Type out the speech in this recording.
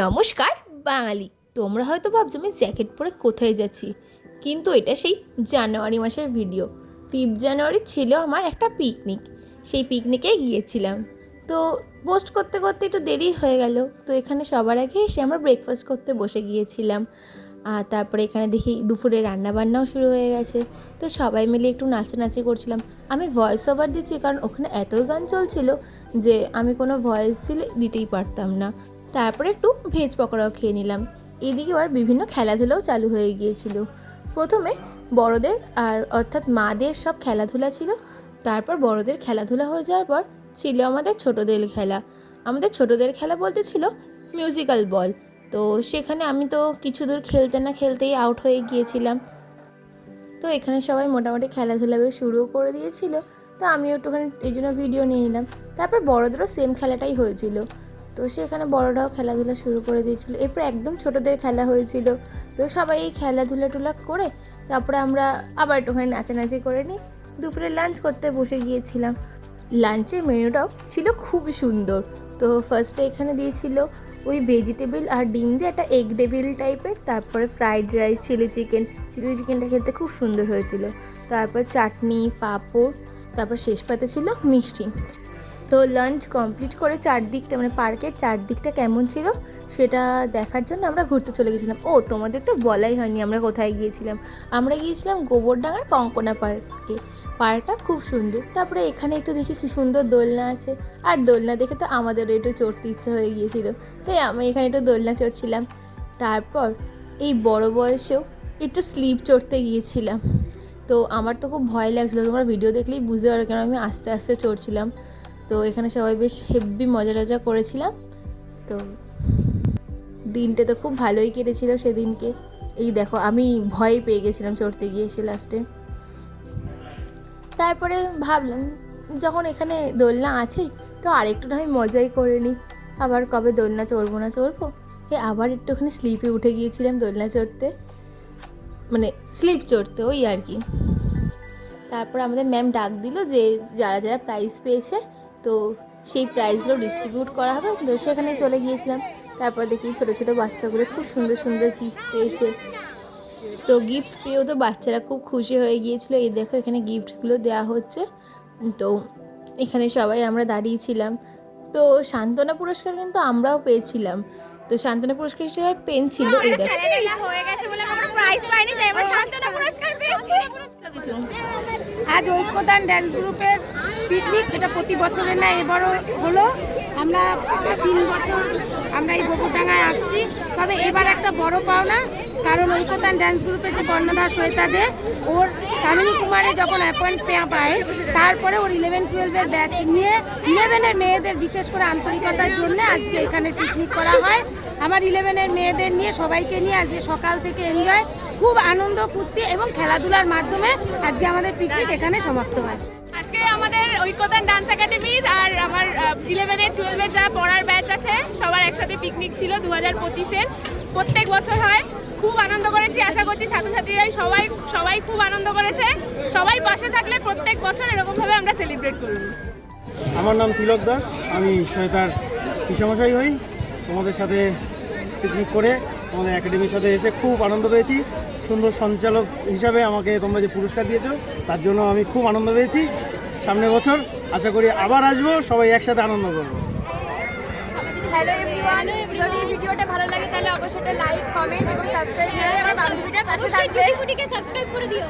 নমস্কার, বাঙালি। তোমরা হয়তো ভাবছ আমি জ্যাকেট পরে কোথায় যাচ্ছি। কিন্তু এটা সেই জানুয়ারি মাসের ভিডিও। ফিফ জানুয়ারি ছিল আমার একটা পিকনিক। সেই পিকনিকে গিয়েছিলাম। তো পোস্ট করতে করতে একটু দেরি হয়ে গেল। তো এখানে সবার আগে এসে আমরা ব্রেকফাস্ট করতে বসে গিয়েছিলাম। আর তারপরে এখানে দেখি দুপুরে রান্না বান্নাও শুরু হয়ে গেছে। তো সবাই মিলে একটু নাচানাচি করছিলাম। আমি ভয়েস ওভার দিচ্ছি কারণ ওখানে এতই গান চলছিল যে আমি কোনো ভয়েস দিলে দিতেই পারতাম না। তারপরে একটু ভেজ পকোড়াও খেয়ে নিলাম। এদিকে আবার বিভিন্ন খেলাধুলাও চালু হয়ে গিয়েছিল। প্রথমে বড়দের আর অর্থাৎ মাদের সব খেলাধুলা ছিল। তারপর বড়দের খেলাধুলা হয়ে যাওয়ার পর ছিল আমাদের ছোটদের খেলা। আমাদের ছোটদের খেলা বলতে ছিল মিউজিক্যাল বল তো সেখানে আমি তো কিছু দূর খেলতে না খেলতেই আউট হয়ে গিয়েছিলাম। তো এখানে সবাই মোটামুটি খেলাধুলা বেশ শুরুও করে দিয়েছিল। তো আমিও একটুখানি এই জন্য ভিডিও নিয়ে নিলাম। তারপর বড়দেরও সেম খেলাটাই হয়েছিল। তো সেখানে বড়রাও খেলাধুলা শুরু করে দিয়েছিল। এরপর একদম ছোটদের খেলা হয়েছিল। তো সবাই এই খেলাধুলা টুলা করে তারপরে আমরা আবার একটুখানি নাচানাচি করে নিই। দুপুরে লাঞ্চ করতে বসে গিয়েছিলাম। লাঞ্চের মেনুটাও ছিল খুবই সুন্দর। তো ফার্স্টে এখানে দিয়েছিল ওই ভেজিটেবল আর ডিম দিয়ে একটা এগ ডেভিল টাইপের তারপরে fried rice chilli chicken chilli চিকেনটা খেতে খুব সুন্দর হয়েছিল। তারপর চাটনি, পাঁপড়, তারপর শেষ পাতে ছিল মিষ্টি। তো লাঞ্চ কমপ্লিট করে চারদিকটা মানে পার্কের চারদিকটা কেমন ছিল সেটা দেখার জন্য আমরা ঘুরতে চলে গেছিলাম। ও, তোমাদের তো বলাই হয়নি আমরা কোথায় গিয়েছিলাম। আমরা গিয়েছিলাম গোবরডাঙ্গার কঙ্কনা পার্কে। পার্কটা খুব সুন্দর। তারপরে এখানে একটু দেখি কি সুন্দর দোলনা আছে। আর দোলনা দেখে তো আমাদেরও একটু চড়তে ইচ্ছা হয়ে গিয়েছিল। তাই আমি এখানে একটু দোলনা চড়ছিলাম। তারপর এই বড় বয়সেও একটু স্লিপ চড়তে গিয়েছিলাম। তো আমার তো খুব ভয় লাগছিল। তোমরা ভিডিও দেখলেই বুঝতে পারো কেন আমি আস্তে আস্তে চড়ছিলাম। তো এখানে সবাই বেশ হেব্বি মজা টজা করেছিলাম। তো দিনটা তো খুব ভালোই কেটেছিল সেদিনকে। এই দেখো, আমি ভয় পেয়ে গেছিলাম চড়তে গিয়ে এসে লাস্টে তারপরে ভাবলাম, যখন এখানে দোলনা আছেই তো আরেকটু না হয় মজাই করে নিই। আবার কবে দোলনা চড়বো না চড়বো? এ আবার একটুখানি স্লিপে উঠে গিয়েছিলাম দোলনা চড়তে। মানে স্লিপ চড়তে, ওই আর কি। তারপর আমাদের ম্যাম ডাক দিল যে, যারা যারা প্রাইজ পেয়েছে তো সেই প্রাইজগুলো ডিস্ট্রিবিউট করা হবে তো সেখানে চলে গিয়েছিলাম। তারপর দেখি ছোটো ছোটো বাচ্চাগুলো খুব সুন্দর সুন্দর গিফট পেয়েছে। তো গিফট পেয়েও তো বাচ্চারা খুব খুশি হয়ে গিয়েছিল। এই দেখো এখানে গিফটগুলো দেওয়া হচ্ছে। তো এখানে সবাই আমরা দাঁড়িয়েছিলাম তো সান্ত্বনা পুরস্কার কিন্তু আমরাও পেয়েছিলাম। তো সান্ত্বনা পুরস্কার হিসেবে পেন ছিল। এই দেখো। হয়ে গেছে বলে আমরা প্রাইজ পাইনি তাই আমরা সান্ত্বনা পুরস্কার পেয়েছি। কিছু। আজ ঐক্যদান ড্যান্স গ্রুপের পিকনিক এটা প্রতি বছরের না এবারও হলো। আমরা তিন বছর আমরা এই বকুরডাঙ্গায় আসছি। তবে এবার একটা বড় পাওনা কারণ ঐক্যদান ড্যান্স গ্রুপের যে শ্বেতা দে ওর কামিনী কুমারে যখন অ্যাপয়েন্ট পায়, তারপরে ওর ইলেভেন টুয়েলভের ব্যাচ নিয়ে ইলেভেনের মেয়েদের বিশেষ করে আন্তরিকতার জন্য আজকে এখানে পিকনিক করা হয়। আমার ইলেভেনের মেয়েদের নিয়ে সবাইকে নিয়ে আজকে সকাল থেকে এনজয় খুব আনন্দ, ফুর্তি এবং খেলাধুলার মাধ্যমে আজকে আমাদের পিকনিক এখানে সমাপ্ত হয়। আজকে আমাদের ঐক্যতান ডান্স একাডেমি আর আমার ইলেভেনের টুয়েলভের যা পড়ার ব্যাচ আছে, সবার একসাথে পিকনিক ছিল দু হাজার পঁচিশের। প্রত্যেক বছর হয়। খুব আনন্দ করেছি আশা করছি ছাত্রছাত্রীরাই সবাই সবাই খুব আনন্দ করেছে। সবাই পাশে থাকলে প্রত্যেক বছর এরকমভাবে আমরা সেলিব্রেট করব। আমার নাম তিলক দাস আমি শ্বেতার পিসামশাই হই। তোমাদের সাথে পিকনিক করে তোমাদের একাডেমির সাথে এসে খুব আনন্দ পেয়েছি। সুন্দর সঞ্চালক হিসাবে আমাকে তোমরা যে পুরস্কার দিয়েছ তার জন্য আমি খুব আনন্দ পেয়েছি। সামনের বছর আশা করি আবার আসব সবাই একসাথে আনন্দ করব। হ্যালো এভরিওয়ান যদি ভিডিওটা ভালো লাগে তাহলে অবশ্যই কমেন্ট এবং সাবস্ক্রাইব করে আমার বান্ধবীরা পাশে থাকবে। সাবস্ক্রাইব করে দিও।